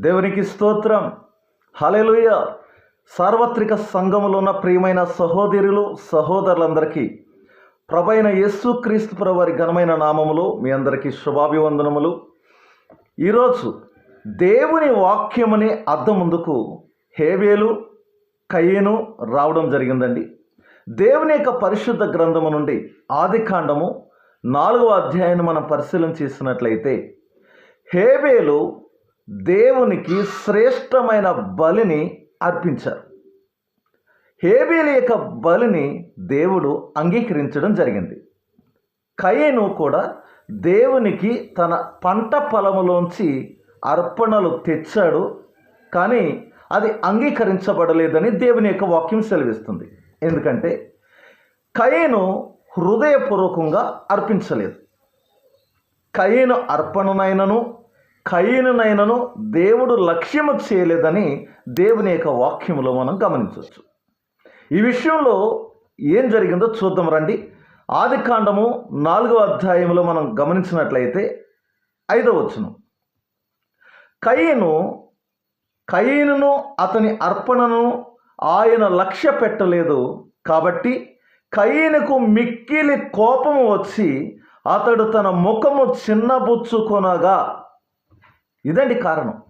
దేవునికి స్తోత్రం. హలెలుయ సార్వత్రిక సంఘములో ఉన్న ప్రియమైన సహోదరులు సహోదరులందరికీ ప్రభైన యేసుక్రీస్తు ప్రభు వారి ఘనమైన నామములు మీ అందరికీ శుభాభివందనములు. ఈరోజు దేవుని వాక్యమనే అద్దం ముందుకు హేవేలు కయ్యను రావడం జరిగిందండి. దేవుని యొక్క పరిశుద్ధ గ్రంథము నుండి ఆది కాండము నాలుగవ అధ్యాయాన్ని మనం పరిశీలన చేసినట్లయితే హేబేలు దేవునికి శ్రేష్టమైన బలిని అర్పించారు. హేబేలు యొక్క బలిని దేవుడు అంగీకరించడం జరిగింది. కయ్యను కూడా దేవునికి తన పంట పొలములోంచి అర్పణలు తెచ్చాడు కానీ అది అంగీకరించబడలేదని దేవుని యొక్క వాక్యం సెలవిస్తుంది. ఎందుకంటే కయ్యను హృదయపూర్వకంగా అర్పించలేదు. కయ్యను అర్పణనైనను కయ్యనునైనను దేవుడు లక్ష్యము చేయలేదని దేవుని యొక్క వాక్యములో మనం గమనించవచ్చు. ఈ విషయంలో ఏం జరిగిందో చూద్దాం రండి. ఆది కాండము నాలుగవ అధ్యాయంలో మనం గమనించినట్లయితే ఐదవ వచ్చును కయ్యను కయ్యను అతని అర్పణను ఆయన లక్ష్య పెట్టలేదు కాబట్టి కయ్యనుకు మిక్కిలి కోపము వచ్చి అతడు తన ముఖము చిన్నబుచ్చుకొనగా ఇదండి కారణం.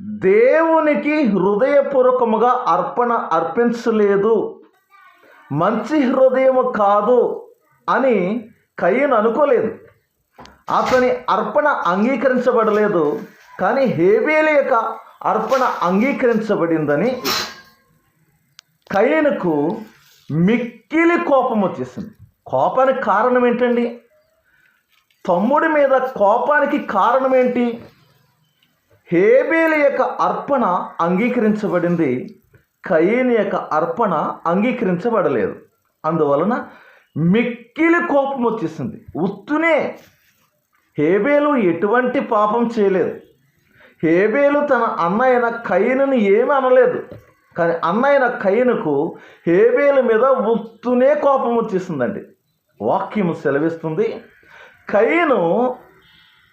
దేవునికి హృదయపూర్వకముగా అర్పణ అర్పించలేదు. మంచి హృదయము కాదు అని కయ్యను అనుకోలేదు. అతని అర్పణ అంగీకరించబడలేదు. కానీ హేబేలు యొక్క అర్పణ అంగీకరించబడిందని కయ్యనుకు మిక్కిలి కోపం వచ్చేసింది. కోపానికి కారణం ఏంటండి? తమ్ముడి మీద కోపానికి కారణం ఏంటి హేబేలు యొక్క అర్పణ అంగీకరించబడింది. కయీని యొక్క అర్పణ అంగీకరించబడలేదు. అందువలన మిక్కిలి కోపం వచ్చేసింది. ఉత్తునే హేబేలు ఎటువంటి పాపం చేయలేదు. హేబేలు తన అన్నయ్యన కయ్యను ఏమి అనలేదు. కానీ అన్నయ్యన కయ్యనుకు హేబేలు మీద ఉత్తునే కోపం వచ్చేసిందండి. వాక్యము సెలవిస్తుంది. కయ్యను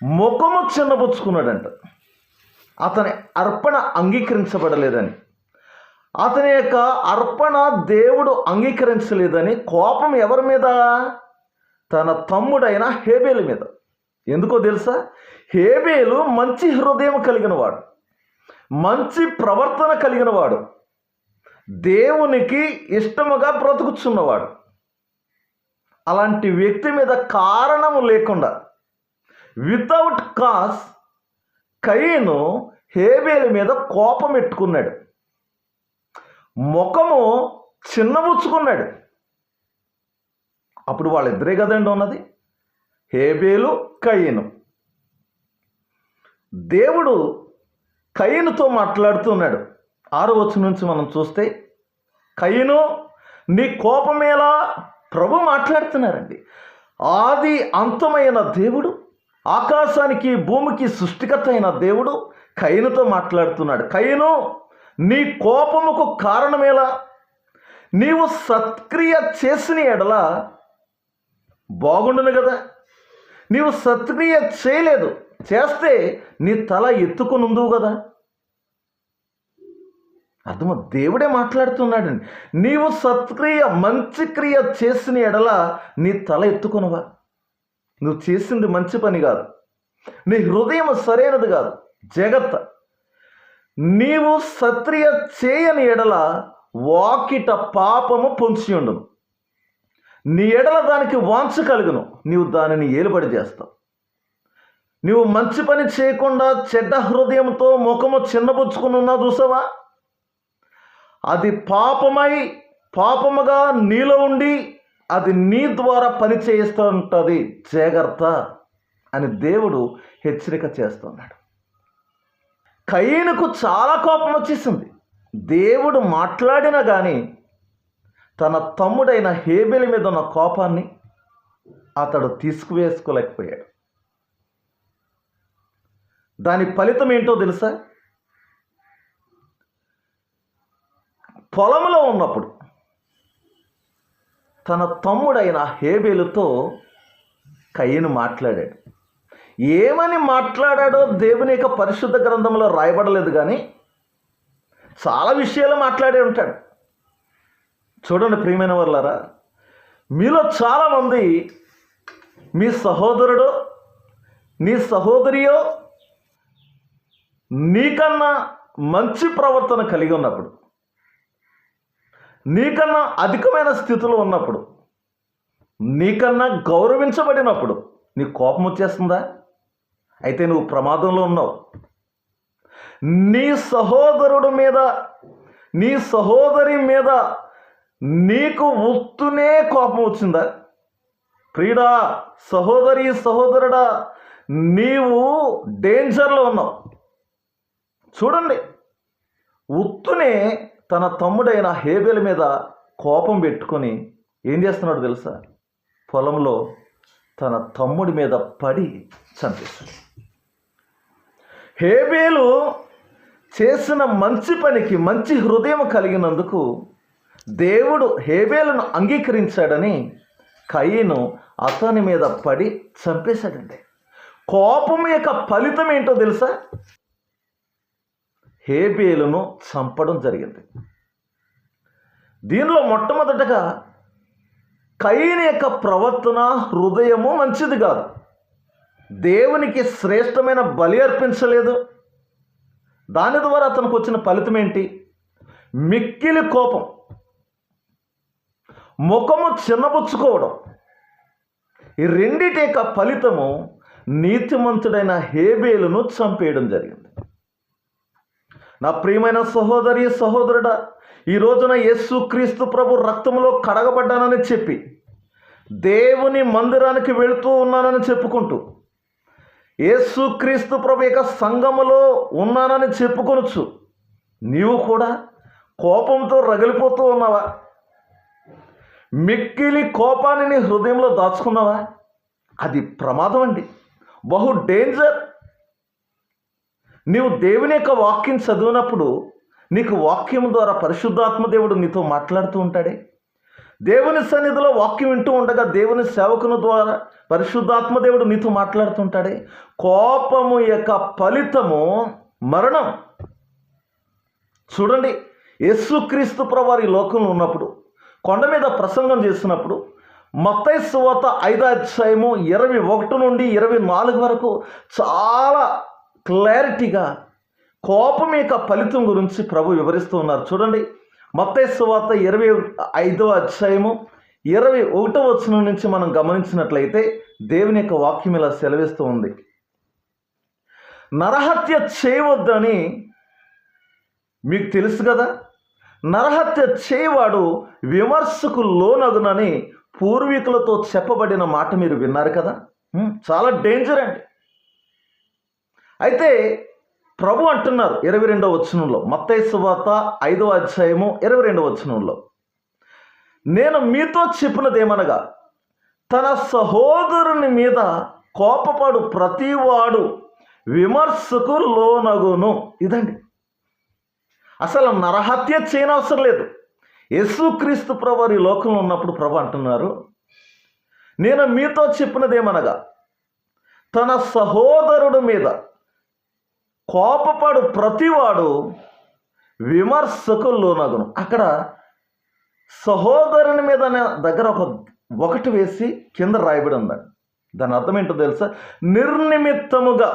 ముఖము చిన్నపుచ్చుకున్నాడంట అతని అర్పణ అంగీకరించబడలేదని. అతని యొక్క అర్పణ దేవుడు అంగీకరించలేదని కోపం ఎవరి మీద? తన తమ్ముడైన హేబేలు మీద. ఎందుకో తెలుసా? హేబేలు మంచి హృదయం కలిగిన వాడు మంచి ప్రవర్తన కలిగిన వాడు దేవునికి ఇష్టముగా బ్రతుకుచున్నవాడు. అలాంటి వ్యక్తి మీద కారణము లేకుండా వితౌట్ కాస్ కయ్యను హేబేలు మీద కోపం పెట్టుకున్నాడు. ముఖము చిన్నబుచ్చుకున్నాడు. అప్పుడు వాళ్ళిద్దరే కదండి ఉన్నది? హేబేలు కయ్యను దేవుడు కయ్యనుతో మాట్లాడుతున్నాడు. ఆరు వచ్చి నుంచి మనం చూస్తే కయ్యను నీ కోపమేలా ప్రభు మాట్లాడుతున్నారండి. ఆది అంతమైన దేవుడు ఆకాశానికి భూమికి సృష్టికత అయిన దేవుడు కయ్యనుతో మాట్లాడుతున్నాడు. కయ్యను నీ కోపముకు కారణమేలా నీవు సత్క్రియ చేసిన ఎడల బాగుండును కదా? నీవు సత్క్రియ చేయలేదు. చేస్తే నీ తల ఎత్తుకునుందువు కదా? అర్థమ? దేవుడే మాట్లాడుతున్నాడండి. నీవు సత్క్రియ మంచి క్రియ చేసిన ఎడల నీ తల ఎత్తుకునవా? నువ్వు చేసింది మంచి పని కాదు. నీ హృదయం సరైనది కాదు. జగత్త నీవు సత్రియ చేయని ఎడల వాకిట పాపము పొంచి ఉండును. నీ ఎడల దానికి వాంచ కలుగును. నీవు దానిని ఏలుబడి చేస్తావు. నీవు మంచి పని చేయకుండా చెడ్డ హృదయంతో ముఖము చిన్నపుచ్చుకుని ఉన్నావు చూసావా? అది పాపమై పాపముగా నీలో ఉండి అది నీ ద్వారా పని చేయిస్తూ ఉంటుంది. జాగ్రత్త అని దేవుడు హెచ్చరిక చేస్తున్నాడు. కయ్యనుకు చాలా కోపం వచ్చేసింది. దేవుడు మాట్లాడినా కానీ తన తమ్ముడైన హేబెలి మీద ఉన్న కోపాన్ని అతడు తీసుకువేసుకోలేకపోయాడు దాని ఫలితం ఏంటో తెలుసా? పొలంలో ఉన్నప్పుడు తన తమ్ముడైన హేబేలుతో కయ్యను మాట్లాడాడు. ఏమని మాట్లాడాడో దేవుని యొక్క పరిశుద్ధ గ్రంథంలో రాయబడలేదు కానీ చాలా విషయాలు మాట్లాడే ఉంటాడు. చూడండి ప్రియమైన వాళ్ళారా మీలో చాలామంది మీ సహోదరుడు నీ సహోదరియో నీకన్నా మంచి ప్రవర్తన కలిగి ఉన్నప్పుడు నీకన్నా అధికమైన స్థితిలో ఉన్నప్పుడు నీకన్నా గౌరవించబడినప్పుడు నీ కోపం వచ్చేస్తుందా? అయితే నువ్వు ప్రమాదంలో ఉన్నావు. నీ సహోదరుడు మీద నీ సహోదరి మీద నీకు ఉత్తునే కోపం వచ్చిందా? ప్రియుడా సహోదరి సహోదరుడా నీవు డేంజర్లో ఉన్నావు. చూడండి ఉత్తునే తన తమ్ముడైన హేబెల మీద కోపం పెట్టుకొని ఏం చేస్తున్నాడు తెలుసా? పొలంలో తన తమ్ముడి మీద పడి చంపేశాడు. హేబేలు చేసిన మంచి పనికి మంచి హృదయం కలిగినందుకు దేవుడు హేబేలను అంగీకరించాడని కయ్యను అతని మీద పడి చంపేశాడండి. కోపం యొక్క ఫలితం ఏంటో తెలుసా? హేబేలును చంపడం జరిగింది. దీనిలో మొట్టమొదటగా కయ్యని యొక్క ప్రవర్తన హృదయము మంచిది కాదు. దేవునికి శ్రేష్టమైన బలి అర్పించలేదు. దాని ద్వారా అతనికి వచ్చిన ఫలితం ఏంటి? మిక్కిలి కోపం ముఖము చిన్నబుచ్చుకోవడం. ఈ రెండిటి యొక్క ఫలితము నీతిమంతుడైన హేబేలును చంపేయడం జరిగింది. నా ప్రియమైన సహోదరి సహోదరుడా ఈ రోజున యేసు క్రీస్తు ప్రభు రక్తంలో కడగబడ్డానని చెప్పి దేవుని మందిరానికి వెళుతూ ఉన్నానని చెప్పుకుంటూ యేసు క్రీస్తు ప్రభు యొక్క సంఘములో ఉన్నానని చెప్పుకొనొచ్చు నీవు కూడా కోపంతో రగిలిపోతూ ఉన్నావా? మిక్కిలి కోపాన్ని నీ హృదయంలో దాచుకున్నావా? అది ప్రమాదం అండి. బహు డేంజర్. నీవు దేవుని యొక్క వాక్యం చదివినప్పుడు నీకు వాక్యం ద్వారా పరిశుద్ధాత్మ దేవుడు నీతో మాట్లాడుతూ ఉంటాడే. దేవుని సన్నిధిలో వాక్యం వింటూ ఉండగా దేవుని సేవకుని ద్వారా పరిశుద్ధాత్మ దేవుడు నీతో మాట్లాడుతుంటాడే కోపము యొక్క ఫలితము మరణం. చూడండి యేసుక్రీస్తు ప్రవారి లోకంలో ఉన్నప్పుడు కొండ మీద ప్రసంగం చేసినప్పుడు మత్తయి సువత ఐదో అధ్యాయము ఇరవై ఒకటి నుండి ఇరవై నాలుగు వరకు చాలా క్లారిటీగా కోపం యొక్క ఫలితం గురించి ప్రభు వివరిస్తూ ఉన్నారు. చూడండి మత్తయి సువార్త ఇరవై ఐదవ అధ్యాయము ఇరవై ఒకటో వచనం నుంచి మనం గమనించినట్లయితే దేవుని యొక్క వాక్యం ఇలా సెలవిస్తూ ఉంది. నరహత్య చేయవద్దని మీకు తెలుసు కదా? నరహత్య చేయవాడు విమర్శకు లోనగునని పూర్వీకులతో చెప్పబడిన మాట మీరు విన్నారు కదా? చాలా డేంజర్ అండి. అయితే ప్రభు అంటున్నారు ఇరవై రెండవ వచనంలో. మత్తయి వార్త ఐదవ అధ్యాయము ఇరవై రెండవ వచనంలో. నేను మీతో చెప్పినదేమనగా తన సహోదరుని మీద కోపపడు ప్రతివాడు విమర్శకు లోనగును. ఇదండి. అసలు నరహత్య చేయనవసరం లేదు. యేసుక్రీస్తు ప్రభు ఈ లోకంలో ఉన్నప్పుడు ప్రభు అంటున్నారు నేను మీతో చెప్పినదేమనగా తన సహోదరుడి మీద కోపపడు ప్రతివాడు విమర్శకు లోనగును అక్కడ సహోదరుని మీద దగ్గర ఒక ఒకటి వేసి కింద రాయబడి ఉందండి దాని అర్థం ఏంటో తెలుసా? నిర్నిమిత్తముగా.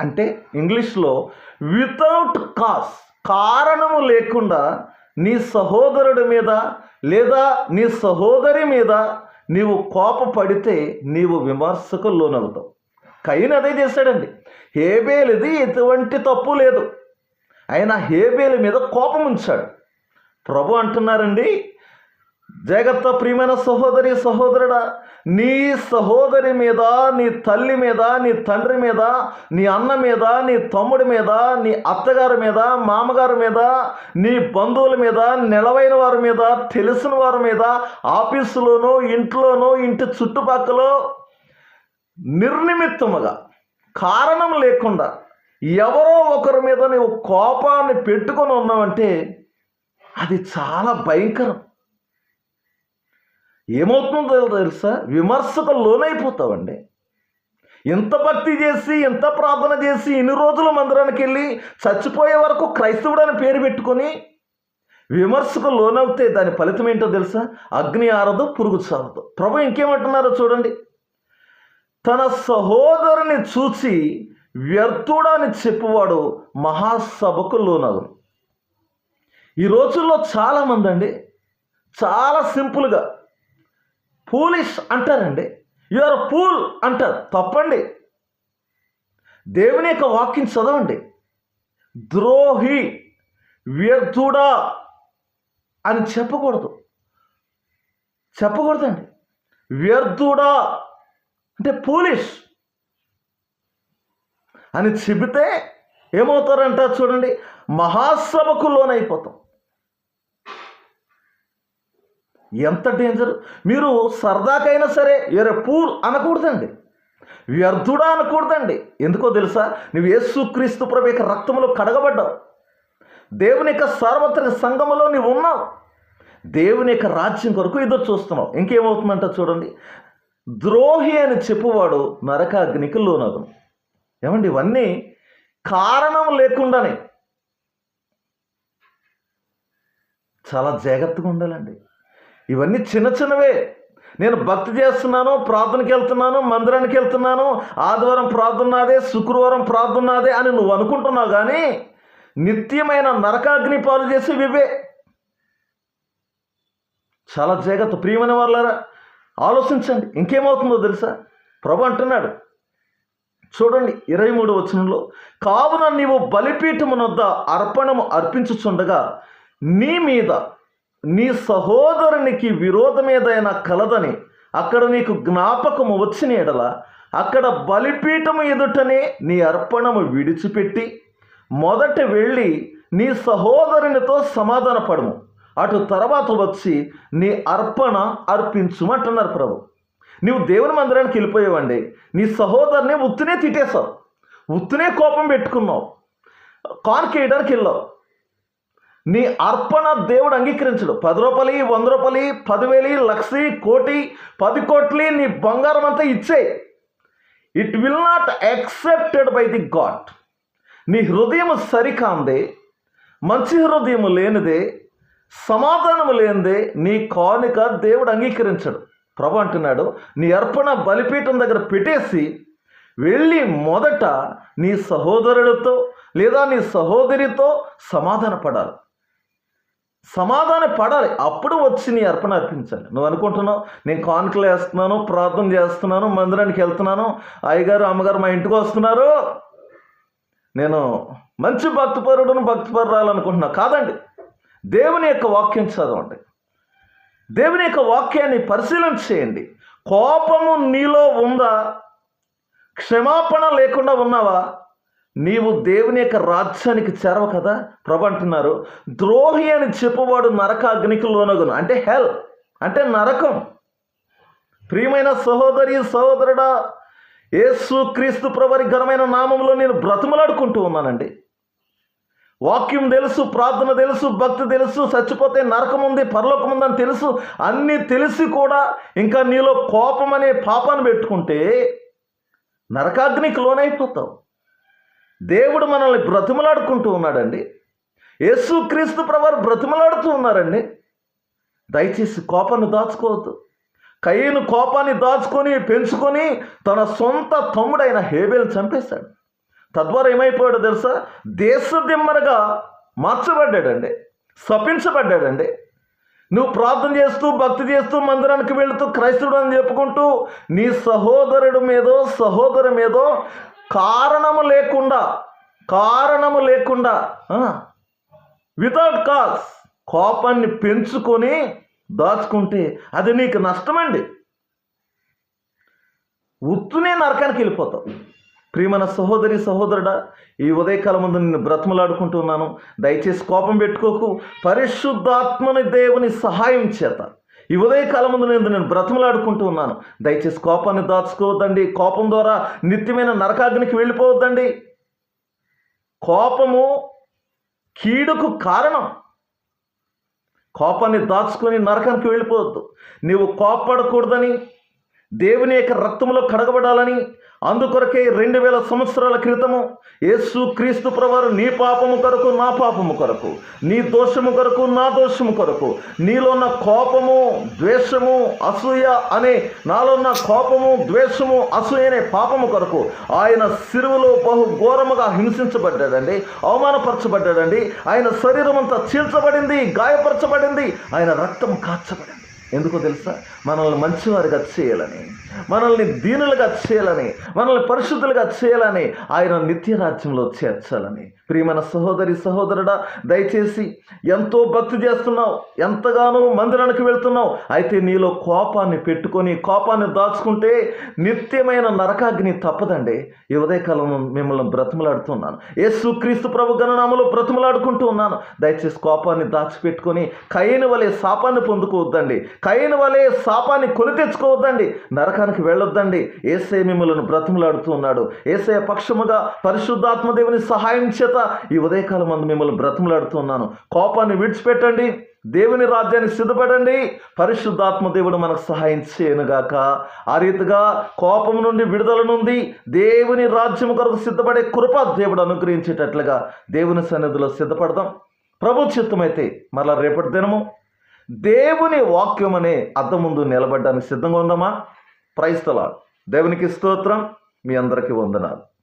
అంటే ఇంగ్లీష్లో వితౌట్ కాస్ కారణము లేకుండా నీ సహోదరుడి మీద లేదా నీ సహోదరి మీద నీవు కోపపడితే నీవు విమర్శకు లోనవుతావు కయ్యను అదే చేశాడండి హేబేలుది ఎటువంటి తప్పు లేదు. ఆయన హేబేలు మీద కోపం ఉంచాడు. ప్రభు అంటున్నారండి జగత్త ప్రియమైన సహోదరి సహోదరుడా నీ సహోదరి మీద నీ తల్లి మీద నీ తండ్రి మీద నీ అన్న మీద నీ తమ్ముడి మీద నీ అత్తగారి మీద మామగారి మీద నీ బంధువుల మీద నిలవైన వారి మీద తెలిసిన వారి మీద ఆఫీసులోనూ ఇంట్లోనూ ఇంటి చుట్టుపక్కల నిర్నిమిత్తముగా కారణం లేకుండా ఎవరో ఒకరి మీద నువ్వు కోపాన్ని పెట్టుకొని ఉన్నావంటే అది చాలా భయంకరం. ఏమవుతుందో తెలుసా? విమర్శకు లోనైపోతావండి. ఇంత భక్తి చేసి ఇంత ప్రార్థన చేసి ఇన్ని రోజులు మందిరానికి వెళ్ళి చచ్చిపోయే వరకు క్రైస్తవుడు అని పేరు పెట్టుకొని విమర్శకు లోనవుతే దాని ఫలితం ఏంటో తెలుసా? అగ్ని ఆరదు పురుగు చావదు ప్రభు ఇంకేమంటున్నారో చూడండి. తన సహోదరుని చూసి వ్యర్థుడని చెప్పువాడు మహాసభకు లోనగును. ఈ రోజుల్లో చాలామంది అండి చాలా సింపుల్గా పూలిష్ అంటారండి. యువర్ పూల్ అంటారు. తప్పండి. దేవుని యొక్క వాక్యం చదవండి. ద్రోహి వ్యర్థుడా అని చెప్పకూడదు. చెప్పకూడదండి. వ్యర్థుడా అంటే పోలీస్. అని చెబితే ఏమవుతారంట చూడండి మహాసభకు లోనైపోతాం. ఎంత డేంజర్ మీరు సరదాకైనా సరే ఎరే పూల్ అనకూడదండి. వ్యర్థుడా అనకూడదండి. ఎందుకో తెలుసా? నువ్వు యేసుక్రీస్తు ప్రభు యొక్క రక్తంలో కడగబడ్డావు. దేవుని యొక్క సార్వత్రిక సంఘములో నువ్వు ఉన్నావు. దేవుని యొక్క రాజ్యం కొరకు ఎదురు చూస్తున్నావు ఇంకేమవుతుందంట చూడండి? ద్రోహి అని చెప్పువాడు నరకాగ్నికి లోనగును. ఏమండి ఇవన్నీ కారణం లేకుండానే చాలా జాగ్రత్తగా ఉండాలండి. ఇవన్నీ చిన్న చిన్నవే. నేను భక్తి చేస్తున్నాను ప్రార్థనకి వెళ్తున్నాను మందిరానికి వెళ్తున్నాను ఆదివారం ప్రార్థనాదే శుక్రవారం ప్రార్థనాదే అని నువ్వు అనుకుంటున్నావు కానీ నిత్యమైన నరకాగ్ని పాలు చేసి వివే చాలా జాగ్రత్త. ప్రియమైన వాళ్ళారా ఆలోచించండి. ఇంకేమవుతుందో తెలుసా? ప్రభు అంటున్నాడు. చూడండి ఇరవై మూడు వచనంలో కావున నీవు బలిపీఠమునొద్ద అర్పణము అర్పించుచుండగా నీ మీద నీ సహోదరునికి విరోధమేదైనా కలదని అక్కడ నీకు జ్ఞాపకము వచ్చిన ఎడల అక్కడ బలిపీఠము ఎదుటనే నీ అర్పణము విడిచిపెట్టి మొదట వెళ్ళి నీ సహోదరునితో సమాధానపడము. అటు తర్వాత వచ్చి నీ అర్పణ అర్పించుమంటున్నారు ప్రభు. నీవు దేవుని మందిరానికి వెళ్ళిపోయావండి. నీ సహోదరుని ఉత్తునే తిట్టేశావు. ఉత్తునే కోపం పెట్టుకున్నావు. కానుకేయడానికి వెళ్ళావు. నీ అర్పణ దేవుడు అంగీకరించడు. పది రూపాయలు వంద రూపాయలు పదివేలు లక్ష కోటి పది కోట్లు నీ బంగారం అంతా ఇచ్చే. It will not accepted by the god నీ హృదయం సరికాందే మంచి హృదయం లేనిదే సమాధానం లేనిదే నీ కానుక దేవుడు అంగీకరించడు. ప్రభు అంటున్నాడు నీ అర్పణ బలిపీఠం దగ్గర పెట్టేసి వెళ్ళి మొదట నీ సహోదరుడితో లేదా నీ సహోదరితో సమాధాన పడాలి. సమాధాన పడాలి. అప్పుడు వచ్చి నీ అర్పణ అర్పించాలి. నువ్వు అనుకుంటున్నావు నేను కానుకలు వేస్తున్నాను ప్రార్థన చేస్తున్నాను మందిరానికి వెళ్తున్నాను అయ్యగారు అమ్మగారు మా ఇంటికి వస్తున్నారు. నేను మంచి భక్తిపరుడును భక్తిపరురాలనుకుంటున్నా కాదండి. దేవుని యొక్క వాక్యం చదవండి. దేవుని యొక్క వాక్యాన్ని పరిశీలన చేయండి. కోపము నీలో ఉందా? క్షమాపణ లేకుండా ఉన్నావా? నీవు దేవుని యొక్క రాజ్యానికి చేరవు కదా? ప్రభు అంటున్నారు. ద్రోహి అని చెప్పువాడు నరక అగ్నికి లోనగును. అంటే హెల్ అంటే నరకం. ప్రియమైన సహోదరి సహోదరుడా యేసు క్రీస్తు ప్రభరి ఘనమైన నామంలో నేను బ్రతుమలాడుకుంటూ ఉన్నానండి. వాక్యం తెలుసు ప్రార్థన తెలుసు భక్తి తెలుసు చచ్చిపోతే నరకం ఉంది పరలోకం ఉందని తెలుసు. అన్నీ తెలిసి కూడా ఇంకా నీలో కోపం అనే పాపాన్ని పెట్టుకుంటే నరకాగ్నికి లోనైపోతావు. దేవుడు మనల్ని బ్రతిమలాడుకుంటూ ఉన్నాడండి. యేసు క్రీస్తు ప్రవారు బ్రతిమలాడుతూ ఉన్నారండి. దయచేసి కోపాన్ని దాచుకోవద్దు. కయ్యను కోపాన్ని దాచుకొని పెంచుకొని తన సొంత తమ్ముడైన హేబేలు చంపేశాడు. తద్వారా ఏమైపోయాడో తెలుసా? దేశదిమ్మరగా మార్చబడ్డాడండి. శపించబడ్డాడండి. నువ్వు ప్రార్థన చేస్తూ భక్తి చేస్తూ మందిరానికి వెళుతూ క్రైస్తవుడు అని చెప్పుకుంటూ నీ సహోదరుడి మీదో సహోదరు మీదో కారణము లేకుండా కారణము లేకుండా వితౌట్ కాజ్ కోపాన్ని పెంచుకొని దాచుకుంటే అది నీకు నష్టమండి. ఉత్తునే నరకానికి వెళ్ళిపోతావు. ప్రియమైన సహోదరి సహోదరుడా ఈ ఉదయకాలం ముందు నిన్ను బ్రతమలాడుకుంటున్నాను దయచేసి కోపం పెట్టుకోకు. పరిశుద్ధాత్మని దేవుని సహాయం చేత ఈ ఉదయకాలం ముందు నేను నేను బ్రతమలాడుకుంటూ ఉన్నాను. దయచేసి కోపాన్ని దాచుకోవద్దండి. కోపం ద్వారా నిత్యమైన నరకాగ్నికి వెళ్ళిపోవద్దండి. కోపము కీడుకు కారణం. కోపాన్ని దాచుకొని నరకానికి వెళ్ళిపోవద్దు. నీవు కోపడకూడదని దేవుని యొక్క రక్తంలో కడగబడాలని అందుకొరకే రెండు వేల సంవత్సరాల క్రితము యేసు క్రీస్తు ప్రవారు నీ పాపము కొరకు నా పాపము కొరకు నీ దోషము కొరకు నా దోషము కొరకు నీలో ఉన్న కోపము ద్వేషము అసూయ అనే నాలో ఉన్న కోపము ద్వేషము అసూయ అనే పాపము కొరకు ఆయన సిరువులో బహు ఘోరముగా హింసించబడ్డాడండి అవమానపరచబడ్డాడండి ఆయన శరీరం అంతా చీల్చబడింది గాయపరచబడింది ఆయన రక్తం కాచబడింది. ఎందుకో తెలుసా? మనల్ని మంచివారిగా చేయాలని మనల్ని దీనులుగా చేయాలని మనల్ని పరిశుద్ధులుగా చేయాలని ఆయన నిత్య రాజ్యంలో చేర్చాలని. ప్రియమైన సహోదరి సహోదరుడా దయచేసి ఎంతో భక్తి చేస్తున్నావు ఎంతగానో మందిరానికి వెళ్తున్నావు అయితే నీలో కోపాన్ని పెట్టుకొని కోపాన్ని దాచుకుంటే నిత్యమైన నరకాగ్ని తప్పదండి. ఈ ఉదయకాలం మిమ్మల్ని బ్రతిమలాడుతున్నాను యేసు క్రీస్తు ప్రభు గణనామలో బ్రతిమలాడుకుంటూ ఉన్నాను. దయచేసి కోపాన్ని దాచిపెట్టుకొని కయ్యని వలె శాపాన్ని పొందుకోవద్దండి. కైన వలె శాపాన్ని కొని తెచ్చుకోవద్దండి నరకానికి వెళ్ళొద్దండి. ఏసే మిమ్మల్ని బ్రతిమలాడుతూ ఉన్నాడు. ఏసే పక్షముగా పరిశుద్ధాత్మ దేవుని సహాయం చేత ఈ ఉదయకాలం మందు మిమ్మల్ని బ్రతిమలాడుతున్నాను కోపాన్ని విడిచిపెట్టండి దేవుని రాజ్యాన్ని సిద్ధపడండి. పరిశుద్ధాత్మ దేవుడు మనకు సహాయం చేయనుగాక. ఆ రీతిగా కోపం నుండి విడుదల నుండి దేవుని రాజ్యం కొరకు సిద్ధపడే కృప దేవుడు అనుగ్రహించేటట్లుగా దేవుని సన్నిధిలో సిద్ధపడదాం. ప్రభు చిత్తమైతే మరలా రేపటి దినము దేవుని వాక్యం అనే అర్థం ముందు నిలబడడానికి సిద్ధంగా ఉందామా ప్రైస్తలా దేవునికి స్తోత్రం. మీ అందరికీ వందనాలు.